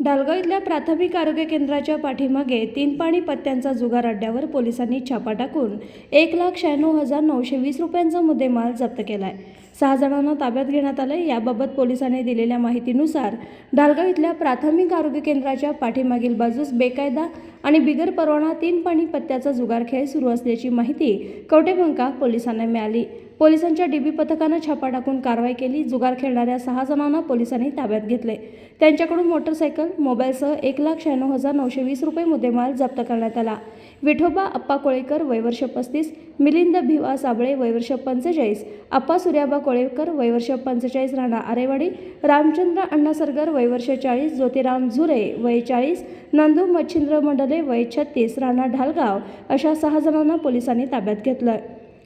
डालगाव इथल्या प्राथमिक आरोग्य केंद्राच्या पाठीमागे तीन पाणी पत्त्यांचा जुगार अड्ड्यावर पोलिसांनी छापा टाकून एक लाख शहाण्णव हजार नऊशे वीस रुपयांचा मुद्देमाल जप्त केला आहे सहा जणांना ताब्यात घेण्यात आलं याबाबत पोलिसांनी दिलेल्या माहितीनुसार डालगाव इथल्या प्राथमिक आरोग्य केंद्राच्या पाठीमागील बाजूस बेकायदा आणि बिगर परवाना तीन पाणी पत्त्याचा जुगार खेळ सुरू असल्याची माहिती कवटेभंका पोलिसांना मिळाली. पोलिसांच्या डीबी पथकानं छापा टाकून कारवाई केली. जुगार खेळणाऱ्या सहा जणांना पोलिसांनी ताब्यात घेतले त्यांच्याकडून मोटरसायकल मोबाईलसह एक लाख शहाण्णव हजार नऊशे वीस रुपये मुद्देमाल जप्त करण्यात आला. विठोबा अप्पा कोळेकर वयवर्ष पस्तीस मिलिंद भिवा साबळे वयवर्ष पंचेचाळीस अप्पा सूर्याबा कोळेकर वयवर्ष पंचेचाळीस राणा आरेवाडी रामचंद्र अण्णा सरगर वयवर्ष चाळीस ज्योतिराम झुरे वय चाळीस नंदू मच्छिंद्र मंडले वय छत्तीस राणा ढालगाव अशा सहा जणांना पोलिसांनी ताब्यात घेतलं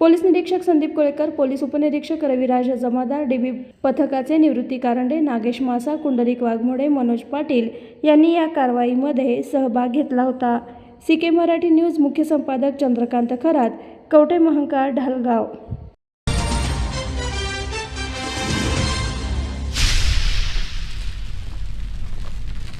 पोलीस निरीक्षक संदीप कोळेकर पोलीस उपनिरीक्षक रविराज जमादार डीबी पथकाचे निवृत्ती कारंडे नागेश मासा कुंडलिक वाघमोडे मनोज पाटील यांनी या कारवाईमध्ये सहभाग घेतला होता. सी के मराठी न्यूज मुख्य संपादक चंद्रकांत खरात कवटे महंकाळ ढालगाव.